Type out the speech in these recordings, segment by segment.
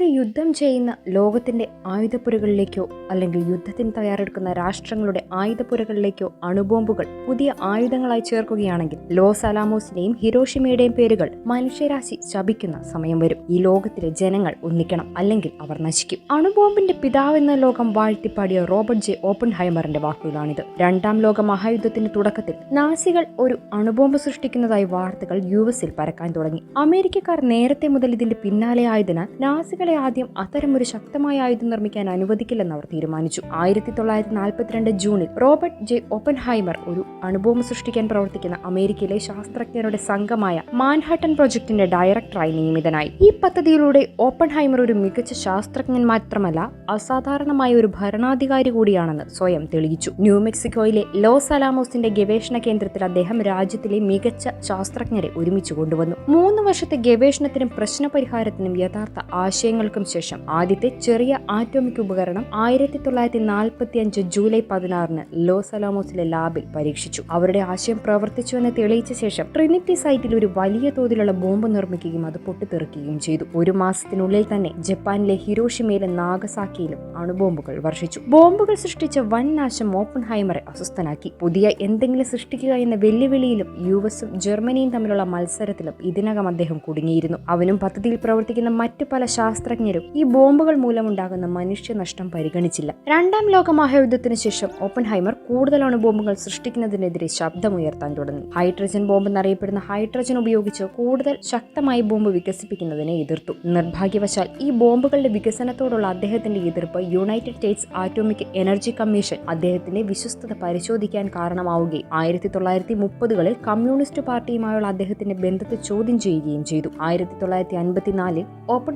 ഒരു യുദ്ധം ചെയ്യുന്ന ലോകത്തിന്റെ ആയുധപ്പുരകളിലേക്കോ അല്ലെങ്കിൽ യുദ്ധത്തിന് തയ്യാറെടുക്കുന്ന രാഷ്ട്രങ്ങളുടെ ആയുധപ്പുരകളിലേക്കോ അണുബോംബുകൾ പുതിയ ആയുധങ്ങളായി ചേർക്കുകയാണെങ്കിൽ ലോസ് അലാമോസിന്റെയും ഹിരോഷിമയുടെയും പേരുകൾ മനുഷ്യരാശി ശപിക്കുന്ന സമയം വരും. ഈ ലോകത്തിലെ ജനങ്ങൾ ഒന്നിക്കണം അല്ലെങ്കിൽ അവർ നശിക്കും. അണുബോംബിന്റെ പിതാവെന്ന ലോകം വാഴ്ത്തിപ്പാടിയ റോബർട്ട് ജെ ഓപ്പൺ ഹൈമറിന്റെ വാക്കുകളാണിത്. രണ്ടാം ലോക മഹായുദ്ധത്തിന്റെ തുടക്കത്തിൽ നാസികൾ ഒരു അണുബോംബ് സൃഷ്ടിക്കുന്നതായി വാർത്തകൾ യു എസിൽ പരക്കാൻ തുടങ്ങി. അമേരിക്കക്കാർ നേരത്തെ മുതൽ ഇതിന്റെ പിന്നാലെ ആയതിനാൽ നാസികളെ ആദ്യം അത്തരമൊരു ശക്തമായ ആയുധം നിർമ്മിക്കാൻ അനുവദിക്കില്ലെന്ന് അവർ തീരുമാനിച്ചു. ആയിരത്തി തൊള്ളായിരത്തി നാൽപ്പത്തിരണ്ട് ജൂണിൽ റോബർട്ട് ജെ ഓപ്പൻഹൈമർ ഒരു അണുബോംബ് സൃഷ്ടിക്കാൻ പ്രവർത്തിക്കുന്ന അമേരിക്കയിലെ ശാസ്ത്രജ്ഞരുടെ സംഘമായ മാൻഹട്ടൻ പ്രൊജക്ടിന്റെ ഡയറക്ടറായി നിയമിതനായി. ഈ പദ്ധതിയിലൂടെ ഓപ്പൺഹൈമർ ഒരു മികച്ച ശാസ്ത്രജ്ഞൻ മാത്രമല്ല അസാധാരണമായ ഒരു ഭരണാധികാരി കൂടിയാണെന്ന് സ്വയം തെളിയിച്ചു. ന്യൂ മെക്സിക്കോയിലെ ലോസ് അലാമോസിന്റെ ഗവേഷണ കേന്ദ്രത്തിൽ അദ്ദേഹം രാജ്യത്തിലെ മികച്ച ശാസ്ത്രജ്ഞരെ ഒരുമിച്ച് കൊണ്ടുവന്നു. മൂന്ന് വർഷത്തെ ഗവേഷണത്തിനും പ്രശ്നപരിഹാരത്തിനും യഥാർത്ഥ ആശയങ്ങൾക്കും ശേഷം ആദ്യത്തെ ചെറിയ ആറ്റോമിക് ഉപകരണം ആയിരത്തി തൊള്ളായിരത്തി നാൽപ്പത്തി അഞ്ച് ജൂലൈ പതിനാറിന് ലോസ് ലാബിൽ പരീക്ഷിച്ചു. അവരുടെ ആശയം പ്രവർത്തിച്ചുവെന്ന് തെളിയിച്ച ശേഷം ട്രിനിറ്റി സൈറ്റിൽ ഒരു വലിയ തോതിലുള്ള ബോംബ് നിർമ്മിക്കുകയും അത് പൊട്ടിത്തെറിക്കുകയും ചെയ്തു. ഒരു മാസത്തിനുള്ളിൽ തന്നെ ജപ്പാനിലെ ഹിരോഷിമയിലും നാഗസാക്കിയിലും അണുബോംബുകൾ വർഷിച്ചു. ബോംബുകൾ സൃഷ്ടിച്ച വൻ നാശം ഓപ്പൺ ഹൈമറെ അസ്വസ്ഥനാക്കി. പുതിയ എന്തെങ്കിലും സൃഷ്ടിക്കുക എന്ന വെല്ലുവിളിയിലും യു എസും ജർമ്മനിയും തമ്മിലുള്ള മത്സരത്തിലും ഇതിനകം അദ്ദേഹം കുടുങ്ങിയിരുന്നു. അവനും പദ്ധതിയിൽ പ്രവർത്തിക്കുന്ന മറ്റു പല ശാസ്ത്രജ്ഞരും ഈ ബോംബുകൾ മൂലമുണ്ടാകുന്ന മനുഷ്യനഷ്ടം പരിഗണിച്ചില്ല. രണ്ടാം ലോക മഹായുദ്ധത്തിന് ശേഷം ഓപ്പൺഹൈമർ കൂടുതൽ അണുബോംബുകൾ സൃഷ്ടിക്കുന്നതിനെതിരെ ശബ്ദമുയർത്താൻ തുടങ്ങി. ഹൈഡ്രജൻ ബോംബ് എന്നറിയപ്പെടുന്ന ഹൈഡ്രജൻ ഉപയോഗിച്ച് കൂടുതൽ ശക്തമായി ബോംബ് വികസിപ്പിക്കുന്നതിനെ എതിർത്തു. നിർഭാഗ്യവശാൽ ഈ ബോംബുകളുടെ വികസനത്തോടുള്ള അദ്ദേഹത്തിന്റെ എതിർപ്പ് United States Atomic Energy Commission അദ്ദേഹത്തിന്റെ വിശ്വസ്തത പരിശോധിക്കാൻ കാരണമാവുകയും ആയിരത്തി തൊള്ളായിരത്തി മുപ്പതുകളിൽ കമ്മ്യൂണിസ്റ്റ് പാർട്ടിയുമായുള്ള അദ്ദേഹത്തിന്റെ ബന്ധത്തെ ചോദ്യം ചെയ്യുകയും ചെയ്തു. ആയിരത്തി തൊള്ളായിരത്തി അൻപത്തിനാലിൽ ഓപ്പൺ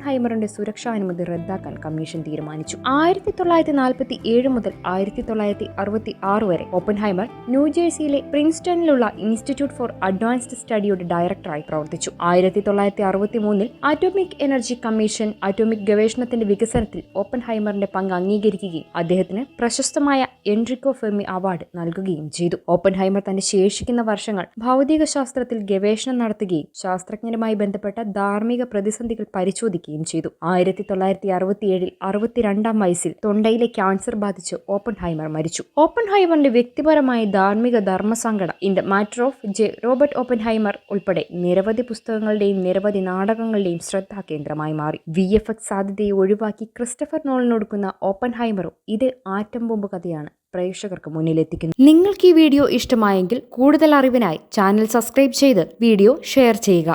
ഹൈമറിന്റെ സുരക്ഷാനുമതി റദ്ദാക്കാൻ കമ്മീഷൻ തീരുമാനിച്ചു. ആയിരത്തി തൊള്ളായിരത്തി നാൽപ്പത്തി ഏഴ് മുതൽ ആയിരത്തി തൊള്ളായിരത്തി അറുപത്തി ആറ് വരെ ഓപ്പൻഹൈമർ ന്യൂജേഴ്സിയിലെ പ്രിൻസ്റ്റണിലുള്ള ഇൻസ്റ്റിറ്റ്യൂട്ട് ഫോർ അഡ്വാൻസ്ഡ് സ്റ്റഡിയുടെ ഡയറക്ടറായി പ്രവർത്തിച്ചു. ആയിരത്തി തൊള്ളായിരത്തി അറുപത്തി മൂന്നിൽ ആറ്റോമിക് എനർജി കമ്മീഷൻ അറ്റോമിക് ഗവേഷണത്തിന്റെ വികസനത്തിൽ ഓപ്പൻഹൈമറിന്റെ പങ്ക് അംഗീകരിക്കുകയും അദ്ദേഹത്തിന് പ്രശസ്തമായ എൻട്രിക്കോ ഫെർമി അവാർഡ് നൽകുകയും ചെയ്തു. ഓപ്പൻഹൈമർ തന്റെ ശേഷിക്കുന്ന വർഷങ്ങൾ ഭൗതിക ശാസ്ത്രത്തിൽ ഗവേഷണം നടത്തുകയും ശാസ്ത്രജ്ഞരുമായി ബന്ധപ്പെട്ട ധാർമ്മിക പ്രതിസന്ധികൾ പരിശോധിക്കുകയും ചെയ്തു. ആയിരത്തി തൊള്ളായിരത്തി അറുപത്തിയേഴിൽ അറുപത്തിരണ്ടാം വയസ്സിൽ തൊണ്ടയിലെ ക്യാൻസർ ബാധിച്ച് ഓപ്പൺ ഹൈമർ മരിച്ചു. ഓപ്പൺ ഹൈമറിന്റെ വ്യക്തിപരമായ ധാർമ്മിക ധർമ്മസങ്കട In the Matter of J Robert Oppenheimer ഉൾപ്പെടെ നിരവധി പുസ്തകങ്ങളുടെയും നിരവധി നാടകങ്ങളുടെയും ശ്രദ്ധാകേന്ദ്രമായി മാറി. വി എഫ് എക്സ് സാധ്യതയെ ഒഴിവാക്കി ക്രിസ്റ്റഫർ നോളിനൊടുക്കുന്ന ഓപ്പൺ ഹൈമറും ഇത് ആറ്റം ബോംബ് കഥയാണ് പ്രേക്ഷകർക്ക് മുന്നിലെത്തിക്കുന്നു നിങ്ങൾക്ക് ഈ വീഡിയോ ഇഷ്ടമായെങ്കിൽ കൂടുതൽ അറിവിനായി ചാനൽ സബ്സ്ക്രൈബ് ചെയ്ത് വീഡിയോ ഷെയർ ചെയ്യുക.